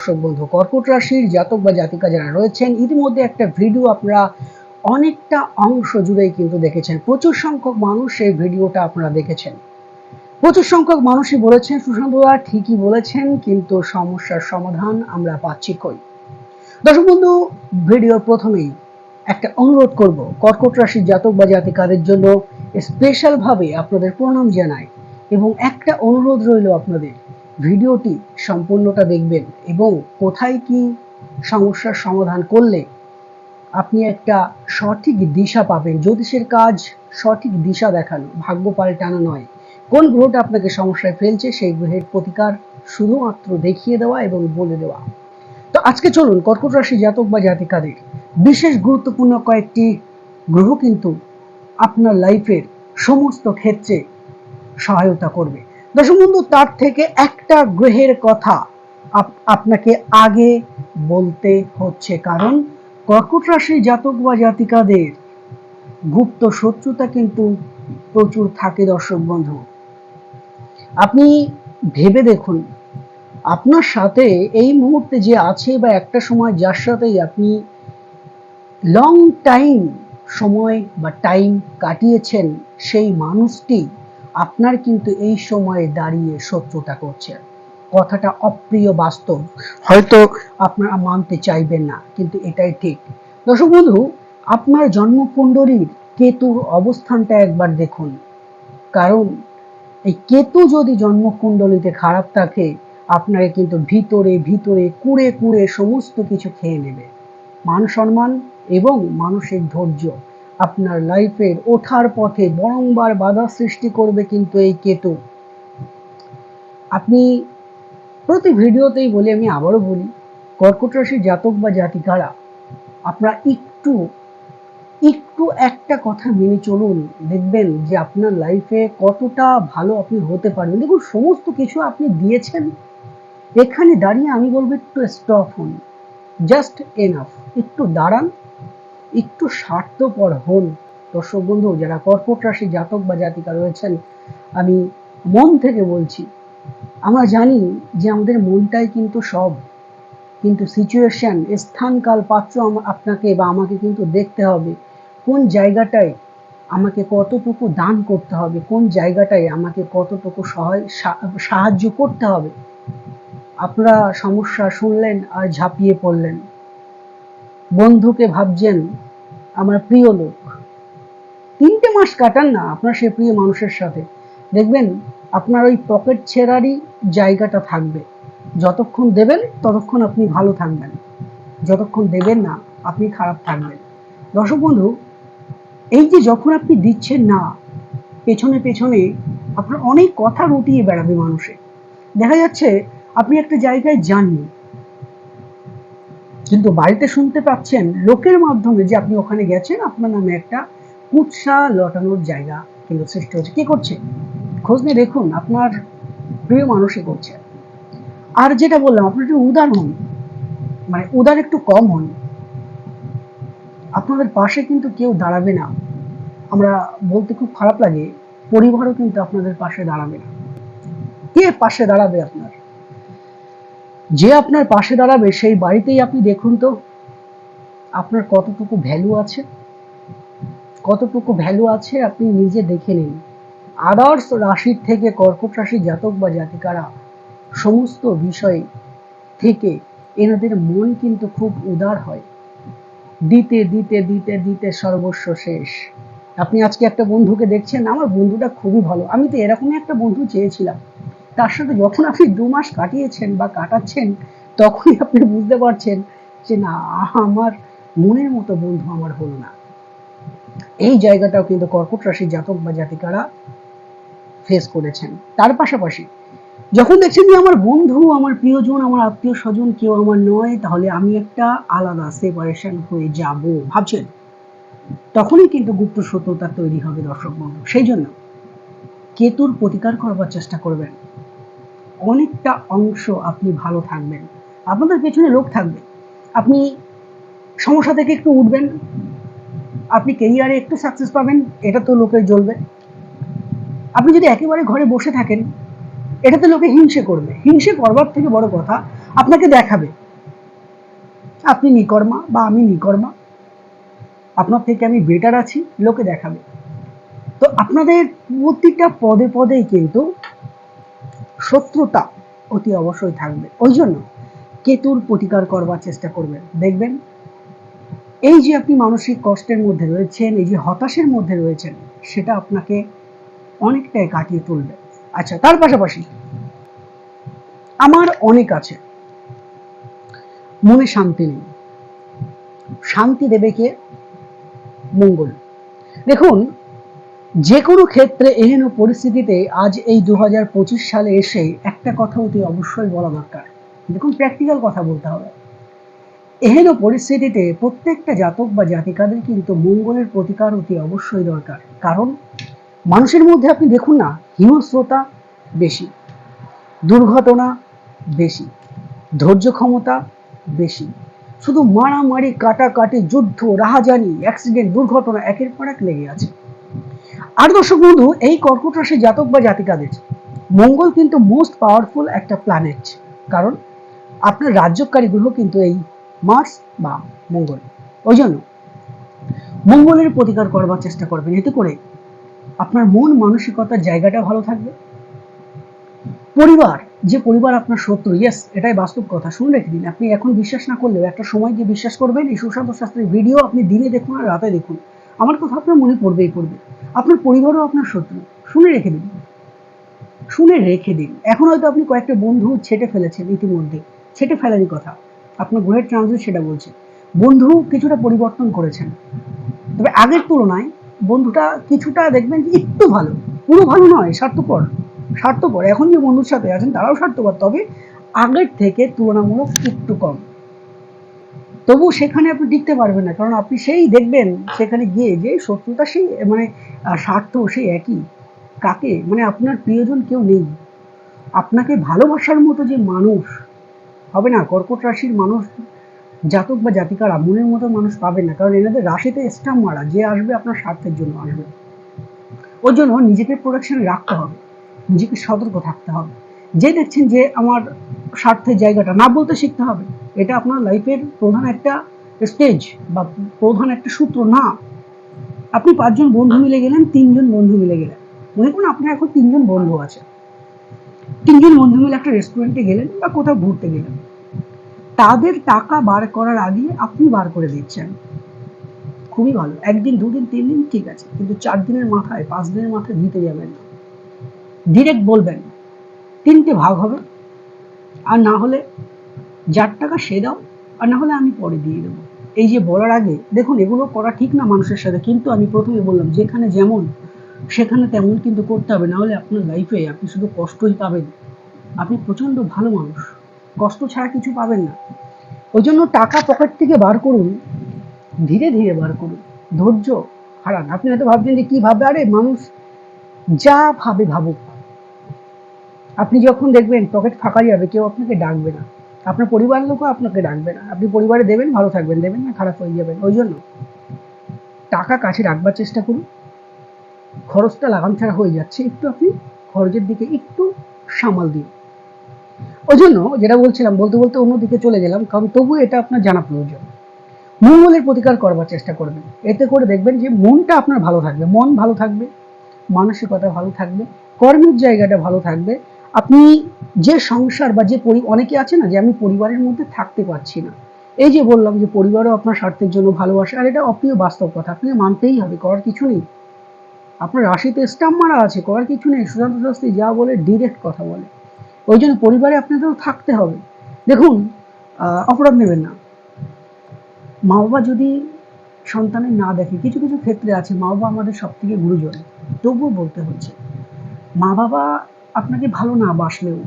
দর্শক বন্ধু, কর্কট রাশির জাতক বা জাতিকা যারা রয়েছেন, ইতিমধ্যে একটা ভিডিও আপনারা অনেকটা অংশ জুড়েই কিন্তু দেখেছেন। প্রচুর সংখ্যক মানুষ এই ভিডিওটা আপনারা দেখেছেন। প্রচুর সংখ্যক মানুষই বলেছেন ঠিকই বলেছেন, কিন্তু সমস্যার সমাধান আমরা পাচ্ছি কই? দর্শক বন্ধু, ভিডিওর প্রথমেই একটা অনুরোধ করব, কর্কট রাশির জাতক বা জাতিকাদের জন্য স্পেশাল ভাবে আপনাদের প্রণাম জানাই এবং একটা অনুরোধ রইল আপনাদের। ভিডিওটি সম্পূর্ণটা দেখবেন এবং কোথায় কি সমস্যার সমাধান করলে আপনি একটা সঠিক দিশা পাবেন। জ্যোতিষের কাজ সঠিক দিশা দেখানো, ভাগ্য পাল্টানো নয়। কোন গ্রহটা আপনাকে সমস্যায় ফেলছে সেই গ্রহের প্রতিকার শুধুমাত্র দেখিয়ে দেওয়া এবং বলে দেওয়া। তো আজকে চলুন কর্কট রাশি জাতক বা জাতিকাদের বিশেষ গুরুত্বপূর্ণ কয়েকটি গ্রহ কিন্তু আপনার লাইফের সমস্ত ক্ষেত্রে সহায়তা করবে। দর্শক বন্ধু তার থেকে একটা গ্রহের কথা আপনাকে আগে বলতে হচ্ছে, কারণ কর্কট রাশি জাতক বা জাতিকাদের গুপ্ত শত্রুতা কিন্তু প্রচুর থাকে দর্শক বন্ধু। আপনি ভেবে দেখুন, আপনার সাথে এই মুহূর্তে যে আছে বা একটা সময় যার সাথেই আপনি লং টাইম সময় বা টাইম কাটিয়েছেন, সেই মানুষটি আপনার কিন্তু এই সময়ে দাঁড়িয়ে শত্রুতা করছে। কথাটা অপ্রিয়, বাস্তব। হয়তো আপনারা মানতে চাইবেন না, কিন্তু এটাই ঠিক। দর্শক বন্ধু, আপনার জন্মকুণ্ডলীর কেতুর অবস্থানটা একবার দেখুন। কারণ এই কেতু যদি জন্মকুণ্ডলিতে খারাপ থাকে, আপনাকে কিন্তু ভিতরে ভিতরে, কুড়ে কুড়ে সমস্ত কিছু খেয়ে নেবে। মান সম্মান এবং মানসিক ধৈর্য। আপনার লাইফের ওঠার পথে বরংবার বাধা সৃষ্টি করবে কিন্তু এই কেতু। আপনি প্রতি ভিডিওতেই বলি, আমি আবারও বলি, কর্কট রাশির জাতক বা জাতিকারা, আপনারা একটু একটু একটা কথা মেনে চলুন। দেখবেন যে আপনার লাইফে কতটা ভালো আপনি হতে পারবেন দেখুন, সমস্ত কিছু আপনি দিয়েছেন। এখানে দাঁড়িয়ে আমি বলব, একটু স্টপ হন। জাস্ট এনাফ একটু দাঁড়ান। একটু স্বার্থপর হন। দর্শক বন্ধু, যারা কর্কট রাশি জাতক বা জাতিকা রয়েছেন, আমি মন থেকে বলছি, আমরা জানি যে আমাদের মনটাই কিন্তু সব। কিন্তু সিচুয়েশন স্থান কাল পাত্র আপনাকে বা আমাকে কিন্তু দেখতে হবে। কোন জায়গাটায় আমাকে কতটুকু দান করতে হবে? কোন জায়গাটায় আমাকে কতটুকু সহায় সাহায্য করতে হবে? আপনারা সমস্যা শুনলেন আর ঝাঁপিয়ে পড়লেন। বন্ধুকে ভাবছেন, আমার প্রিয় লোক। তিনটে মাস কাটান না আপনার সে প্রিয় মানুষের সাথে। দেখবেন, আপনার ওই পকেট ছেঁড়ারই জায়গাটা থাকবে। যতক্ষণ দেবেন, ততক্ষণ আপনি ভালো থাকবেন। যতক্ষণ দেবেন না, আপনি খারাপ থাকবেন। দর্শক বন্ধু, এই যে যখন আপনি দিচ্ছেন না, পেছনে পেছনে আপনার অনেক কথা রটিয়ে বেড়াবে মানুষে। দেখা যাচ্ছে, আপনি একটা জায়গায় যাননি। কিন্তু বাড়িতে শুনতে পাচ্ছেন লোকের মাধ্যমে যে আপনি ওখানে গেছেন, আপনার নামে একটা কুৎসা লটানোর জায়গা কিন্তু সৃষ্টি হচ্ছে কি করছে? খোঁজ নিয়ে দেখুন, আপনার প্রিয় মানুষই করছে। আর যেটা বললাম আপনি একটু উদার হন। মানে উদার একটু কম হন। আপনাদের পাশে কিন্তু কেউ দাঁড়াবে না। আমরা বলতে খুব খারাপ লাগে, পরিবারও কিন্তু আপনাদের পাশে দাঁড়াবে না। কে পাশে দাঁড়াবে আপনার? যে আপনার পাশে দাঁড়াবে, সেই বাড়িতেই আপনি দেখুন তো, আপনার কতটুকু ভ্যালু আছে। কতটুকু ভ্যালু আছে আপনি নিজে দেখে নিন। আদার্স রাশির থেকে কর্কট রাশি জাতক বা জাতিকারা সমস্ত বিষয় থেকে এনাদের মন কিন্তু খুব উদার হয়। দিতে দিতে দিতে দিতে সর্বস্ব শেষ। আপনি আজকে একটা বন্ধুকে দেখছেন, আমার বন্ধুটা খুবই ভালো। আমি তো এরকমই একটা বন্ধু চেয়েছিলাম। তার সাথে যখন আপনি দু মাস কাটিয়েছেন বা কাটাচ্ছেন, তখনই আপনি বুঝতে পারছেন যে না, আমার মনের মতো বন্ধু আমার হলো না। এই জায়গাটাও কিন্তু কর্কট রাশির জাতক বা জাতিকারা ফেস করেছেন। তার পাশাপাশি যখন দেখছেন যে আমার বন্ধু, আমার প্রিয়জন, আমার আত্মীয় স্বজন কেউ আমার নয়, তাহলে আমি একটা আলাদা সেপারেশন হয়ে যাব, ভাবছেন? তখনই কিন্তু গুপ্ত সত্যতা তৈরি হবে দর্শক বন্ধু। সেই জন্য কেতুর প্রতিকার করবার চেষ্টা করবেন। অনেকটা অংশ আপনি ভালো থাকবেন। আপনাদের পেছনে লোক থাকবে। আপনি সমস্যা থেকে একটু উঠবেন। আপনি কেরিয়ারে একটু সাকসেস পাবেন, এটা তো লোকের জ্বলবে। আপনি যদি একেবারে ঘরে বসে থাকেন এটাতে লোকে হিংসে করবে। হিংসে করবার থেকে বড় কথা, আপনাকে দেখাবে। আপনি নিকর্মা বা আমি নিকর্মা। আপনার থেকে আমি বেটার আছি, লোকে দেখাবে। তো আপনাদের প্রতিটা পদে পদেই কিন্তু শত্রুতা অতি অবশ্যই থাকবে। ওই জন্য কেতুর প্রতিকার করবার চেষ্টা করবেন। দেখবেন, এই যে আপনি মানসিক কষ্টের মধ্যে রয়েছেন, এই যে হতাশের মধ্যে রয়েছেন, সেটা আপনাকে অনেকটাই কাটিয়ে তুলবে। আচ্ছা তার পাশাপাশি আমার অনেক আছে। মনে শান্তি নেই। শান্তি দেবে কে? মঙ্গল। দেখুন যে কোনো ক্ষেত্রে এহেন পরিস্থিতিতে আজ এই দু হাজার পঁচিশ সালে এসে একটা কথা অতি অবশ্যই বলা দরকার। দেখুন প্র্যাকটিক্যাল কথা বলতে হবে। এহেন পরিস্থিতিতে প্রত্যেকটা জাতক বা জাতিকাদের কিন্তু মঙ্গলের প্রতিকার অতি অবশ্যই দরকার। কারণ মানুষের মধ্যে আপনি দেখুন না, হিংস্রতা বেশি, দুর্ঘটনা বেশি, ধৈর্য ক্ষমতা বেশি। শুধু মারামারি, কাটাকাটি, যুদ্ধ, রাহাজানি অ্যাক্সিডেন্ট দুর্ঘটনা একের পর এক লেগে আছে। আর দর্শক বন্ধু এই কর্কট রাশি জাতক বা জাতিকাদের। মঙ্গল কিন্তু মোস্ট পাওয়ারফুল একটা প্ল্যানেট কারণ আপনার রাজ্যকারী গ্রহ কিন্তু এই মার্স বা মঙ্গল। ওই জন্য মঙ্গলের প্রতিকার করবার চেষ্টা করবেন, এতে করে আপনার মন মানসিকতার জায়গাটা ভালো থাকবে। পরিবার, যে পরিবার আপনার শত্রু ইয়েস এটাই বাস্তব কথা শুনে রেখে দিন আপনি এখন বিশ্বাস না করলেও, একটা সময় গিয়ে বিশ্বাস করবেন, এই সুশান্ত শাস্ত্রের ভিডিও আপনি দিনে দেখুন আর রাতে দেখুন। আমার কথা আপনার মনে পড়বেই পড়বে। আপনার পরিবারও আপনার শত্রু। শুনে রেখে দিন। শুনে রেখে দিন। এখন হয়তো আপনি কয়েকটা বন্ধু ছেটে ফেলেছেন ইতিমধ্যে। ছেটে ফেলারই কথা। আপনার গ্রহের ট্রানজিট সেটা বলছে। বন্ধু কিছুটা পরিবর্তন করেছেন। তবে আগের তুলনায় বন্ধুটা কিছুটা দেখবেন যে একটু ভালো। পুরো ভালো নয়, স্বার্থপর। স্বার্থপর। এখন যে বন্ধুর সাথে আছেন, তারাও স্বার্থপর। তবে আগের থেকে তুলনামূলক একটু কম। তবু সেখানে আপনি টিকতে পারবেন না, কারণ আপনি সেই দেখবেন, সেখানে গিয়ে যে শত্রুতা সেই মানে স্বার্থ সেই একই। কাকে? মানে আপনার প্রিয়জন কেউ নেই। আপনাকে ভালোবাসার মতো যে মানুষ, হবে না? কর্কট রাশির মানুষ, জাতক বা জাতিকারা মনের মতো মানুষ পাবেন না, কারণ এনাদের রাশিতে স্টাম্প মারা, যে আসবে আপনার স্বার্থের জন্য আসবে। ওর জন্য নিজেকে প্রোটেকশনে রাখতে হবে, নিজেকে সতর্ক থাকতে হবে। যে দেখছেন যে আমার স্বার্থের জায়গাটা না বলতে শিখতে হবে। এটা আপনার লাইফের প্রধান একটা স্টেজ বা প্রধান একটা সূত্র না। আপনি পাঁচজন বন্ধু মিলে গেলেন, তিনজন বন্ধু মিলে গেলেন। মনে করুন আপনার এখন তিনজন বন্ধু আছে। তিনজন বন্ধু মিলে একটা রেস্টুরেন্টে গেলেন বা কোথাও ঘুরতে গেলেন। তাদের টাকা বার করার আগে আপনি বার করে দিচ্ছেন। খুবই ভালো। একদিন, দুদিন তিন দিন ঠিক আছে। কিন্তু চার দিনের মাথায়, পাঁচ দিনের মাথায় দিতে যাবেন না। ডিরেক্ট বলবেন। তিনটে ভাগ হবে। আর না হলে যার টাকা সে দাও, আর না হলে আমি পরে দিয়ে দেবো। এই যে বলার আগে, দেখুন, এগুলো করা ঠিক না মানুষের সাথে, কিন্তু আমি প্রথমে বললাম, যেখানে যেমন, সেখানে তেমন কিন্তু করতে হবে, না হলে আপনার লাইফে আপনি শুধু কষ্টই পাবেন। আপনি প্রচণ্ড ভালো মানুষ, কষ্ট ছাড়া কিছু পাবেন না। ওই জন্য টাকা পকেট থেকে বার করুন, ধীরে ধীরে বার করুন। ধৈর্য হারান। আপনি হয়তো ভাবছেন যে কি ভাববে? আরে, মানুষ যা ভাবে ভাবুক আপনি যখন দেখবেন পকেট ফাঁকা যাবে কেউ আপনাকে ডাকবে না। আপনার পরিবারের লোকও আপনাকে ডাকবে না। আপনি পরিবারে দেবেন, ভালো থাকবেন, দেবেন না, খারাপ হয়ে যাবেন, ওই জন্য। টাকা কাছে রাখবার চেষ্টা করুন। খরচটা লাগাম ছাড়া হয়ে যাচ্ছে, একটু আপনি খরচের দিকে একটু সামাল দিন। ওই জন্য যেটা বলছিলাম, বলতে বলতে অন্যদিকে চলে গেলাম, কারণ তবু এটা আপনার জানা প্রয়োজন। মঙ্গলের প্রতিকার করবার চেষ্টা করবেন। এতে করে দেখবেন যে মনটা আপনার ভালো থাকবে, মন ভালো থাকবে, মানসিকতা ভালো থাকবে, কর্মের জায়গাটা ভালো থাকবে আপনি যে সংসার বা যে অনেকে আছে না যে আমি পরিবারের মধ্যে থাকতে পারছি না। এই যে বললাম যে পরিবারও আপনার স্বার্থের জন্য ভালোবাসে, আর এটা অপ্রিয় বাস্তব কথা, আপনাকে মানতেই হবে, করার কিছু নেই। আপনার রাশিতে স্টাম্প মারা আছে, করার কিছু নেই সুশান্ত শাস্ত্রী যা বলে ডিরেক্ট কথা বলে। ওই জন্য পরিবারে আপনাদেরও থাকতে হবে। দেখুন অপরাধ নেবেন না। মা বাবা যদি সন্তানের না দেখে, কিছু কিছু ক্ষেত্রে আছে মা বাবা আমাদের সব থেকে গুরুজন, তবুও বলতে হচ্ছে মা বাবা আপনাকে ভালো না বাসলেও।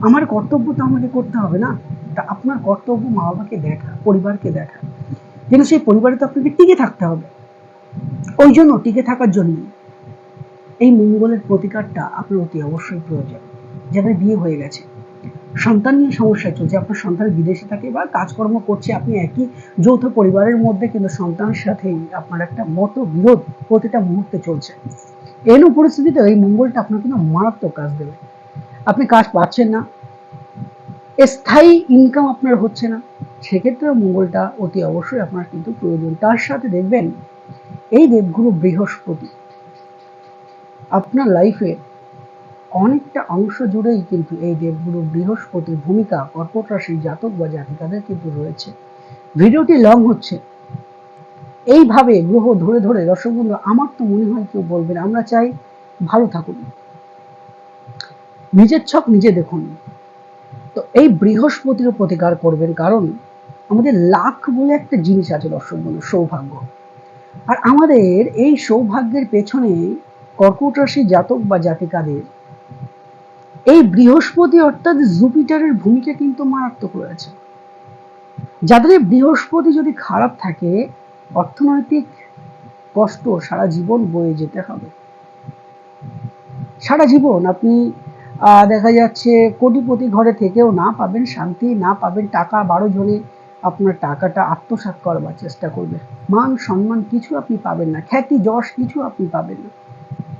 আমার কর্তব্য তো আমাকে করতে হবে না? তা আপনার কর্তব্য মা বাবাকে দেখা, পরিবারকে দেখা। কিন্তু সেই পরিবারে তো আপনাকে টিকে থাকতে হবে। ওই জন্য টিকে থাকার জন্য এই মঙ্গলের প্রতিকারটা আপনার অতি অবশ্যই প্রয়োজন। যাদের বিয়ে হয়ে গেছে। সন্তান নিয়ে সমস্যা চলছে। আপনার সন্তান বিদেশে থাকে বা কাজকর্ম করছে, আপনি একই যৌথ পরিবারের মধ্যে, কিন্তু সন্তানের সাথেই আপনার একটা মত বিরোধ প্রতিটা মুহূর্তে চলছে। এন পরিস্থিতিতে এই মঙ্গলটা আপনার কিন্তু মারাত্মক কাজ দেবে। আপনি কাজ পাচ্ছেন না। স্থায়ী ইনকাম আপনার হচ্ছে না। সেক্ষেত্রে মঙ্গলটা অতি অবশ্যই আপনার কিন্তু প্রয়োজন। তার সাথে দেখবেন, এই দেবগুরু বৃহস্পতি আপনার লাইফে অনেকটা অংশ জুড়েই কিন্তু এই দেবগুরু বৃহস্পতির ভূমিকা, কর্কট রাশির জাতক বা জাতিকাদের কিন্তু রয়েছে। ভিডিওটি লং হচ্ছে। এইভাবে গ্রহ ধরে ধরে দর্শক বন্ধু আমার তো মনে হয় কেউ বলবেন আমরা চাই ভালো থাকুন। নিজের ছক নিজে দেখুন। তো এই বৃহস্পতির প্রতিকার করবেন কারণ আমাদের লাখ বলে একটা জিনিস আছে দর্শক বন্ধু সৌভাগ্য। আর আমাদের এই সৌভাগ্যের পেছনে কর্কট রাশি জাতক বা জাতিকাদের এই বৃহস্পতি অর্থাৎ জুপিটারের ভূমিকা কিন্তু মারাত্মক রয়েছে। যাদের বৃহস্পতি যদি খারাপ থাকে অর্থনৈতিক কষ্ট সারা জীবন বয়ে যেতে হবে। সারা জীবন আপনি দেখা যাচ্ছে কোটিপতি ঘরে থেকেও না পাবেন শান্তি, না পাবেন টাকা। বারো জনে আপনার টাকাটা আত্মসাৎ করবার চেষ্টা করবে। মান, সম্মান কিছু আপনি পাবেন না। খ্যাতি, যশ কিছু আপনি পাবেন না।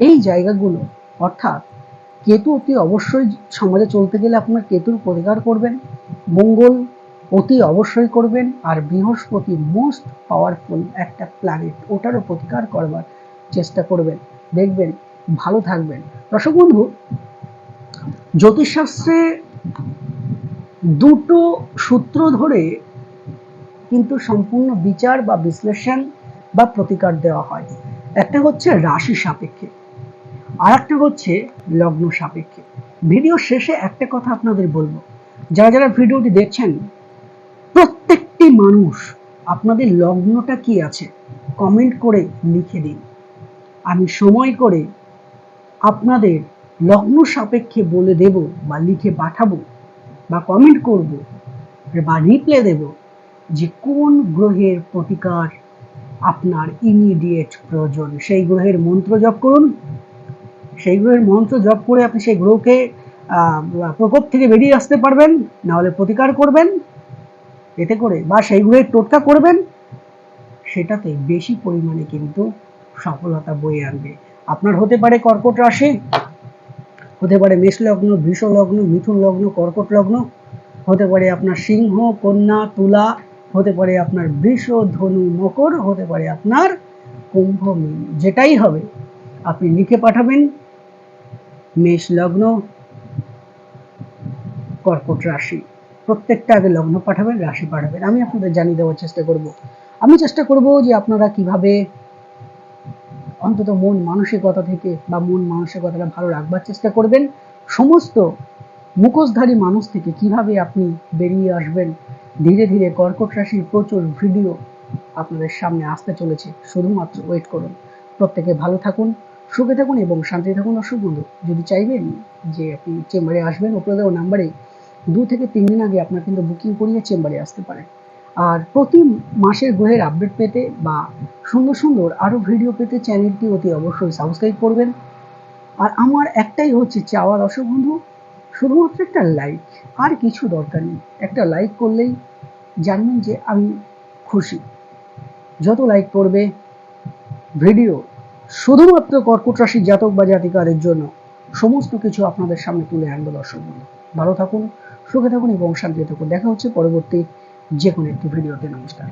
এই জায়গাগুলো, অর্থাৎ কেতু অতি অবশ্যই সমাজে চলতে গেলে আপনার কেতুর প্রতিকার করবেন। মঙ্গল অতি অবশ্যই করবেন আর বৃহস্পতি মোস্ট পাওয়ারফুল একটা প্ল্যানেট ওটারও প্রতিকার করবার চেষ্টা করবেন। দেখবেন, ভালো থাকবেন। দর্শক বন্ধু, জ্যোতিষশাস্ত্রে দুটো সূত্র ধরে কিন্তু সম্পূর্ণ বিচার বা বিশ্লেষণ বা প্রতিকার দেওয়া হয়। একটা হচ্ছে রাশি সাপেক্ষে আর একটা হচ্ছে লগ্ন সাপেক্ষে। ভিডিও শেষে একটা কথা আপনাদের বলব। যারা যারা ভিডিওটি দেখছেন প্রত্যেকটি মানুষ, আপনাদের লগ্নটা কি আছে কমেন্ট করে লিখে দিন। আমি সময় করে আপনাদের লগ্ন সাপেক্ষে বলে দেব বা লিখে পাঠাবো বা কমেন্ট করব বা রিপ্লে দেব যে কোন গ্রহের প্রতিকার আপনার ইমিডিয়েট প্রয়োজন। সেই গ্রহের মন্ত্র জপ করুন। সেই গ্রহের মন্ত্র জপ করে আপনি সেই গ্রহকে প্রকোপ থেকে বেরিয়ে আসতে পারবেন না হলে প্রতিকার করবেন। এতে করে বা সেই গ্রহের টোটকা করবেন, সেটাতে বেশি পরিমাণে কিন্তু সফলতা বয়ে আনবে। আপনার হতে পারে কর্কট রাশি, হতে পারে মেষ লগ্ন বৃষ লগ্ন মিথুন লগ্ন কর্কট লগ্ন হতে পারে আপনার সিংহ, কন্যা, তুলা, হতে পারে আপনার বৃষ, ধনু, মকর, হতে পারে আপনার কুম্ভ মীন। যেটাই হবে, আপনি লিখে পাঠাবেন মেষ লগ্ন কর্কট রাশি। প্রত্যেকটা আগে লগ্ন পাঠাবেন, রাশি পাঠাবেন। আমি আপনাদের জানিয়ে দেওয়ার চেষ্টা করব। আমি চেষ্টা করব যে আপনারা কীভাবে অন্তত মন মানসিকতা থেকে বা মন মানসিকতাটা ভালো রাখবার চেষ্টা করবেন। সমস্ত মুখোশধারী মানুষ থেকে কীভাবে আপনি বেরিয়ে আসবেন, ধীরে ধীরে কর্কট রাশির প্রচুর ভিডিও আপনাদের সামনে আসতে চলেছে। শুধুমাত্র ওয়েট করুন। প্রত্যেকে ভালো থাকুন, সুখে থাকুন এবং শান্তি থাকুন। অসুখ বন্ধু, যদি চাইবেন যে আপনি চেম্বারে আসবেন, উপরে দেওয়া নাম্বারে দু থেকে তিন দিন আগে আপনার কিন্তু বুকিং করিয়ে চেম্বারে আসতে পারেন। আর প্রতি মাসের গ্রহের আপডেট পেতে বা সুন্দর সুন্দর আরও ভিডিও পেতে চ্যানেলটি অতি অবশ্যই সাবস্ক্রাইব করবেন। আর আমার একটাই হচ্ছে চাওয়া দর্শক বন্ধু, শুধুমাত্র একটা লাইক আর কিছু দরকার নেই। একটা লাইক করলেই জানবেন যে আমি খুশি। যত লাইক করবে ভিডিও শুধুমাত্র কর্কট রাশির জাতক বা জাতিকাদের জন্য সমস্ত কিছু আপনাদের সামনে তুলে আনব দর্শক বন্ধু। ভালো থাকুন সুখে থাকুন এবং শান্তিতে থাকুন। দেখা হচ্ছে পরবর্তী যে কোনো একটি ভিডিওতে। নমস্কার।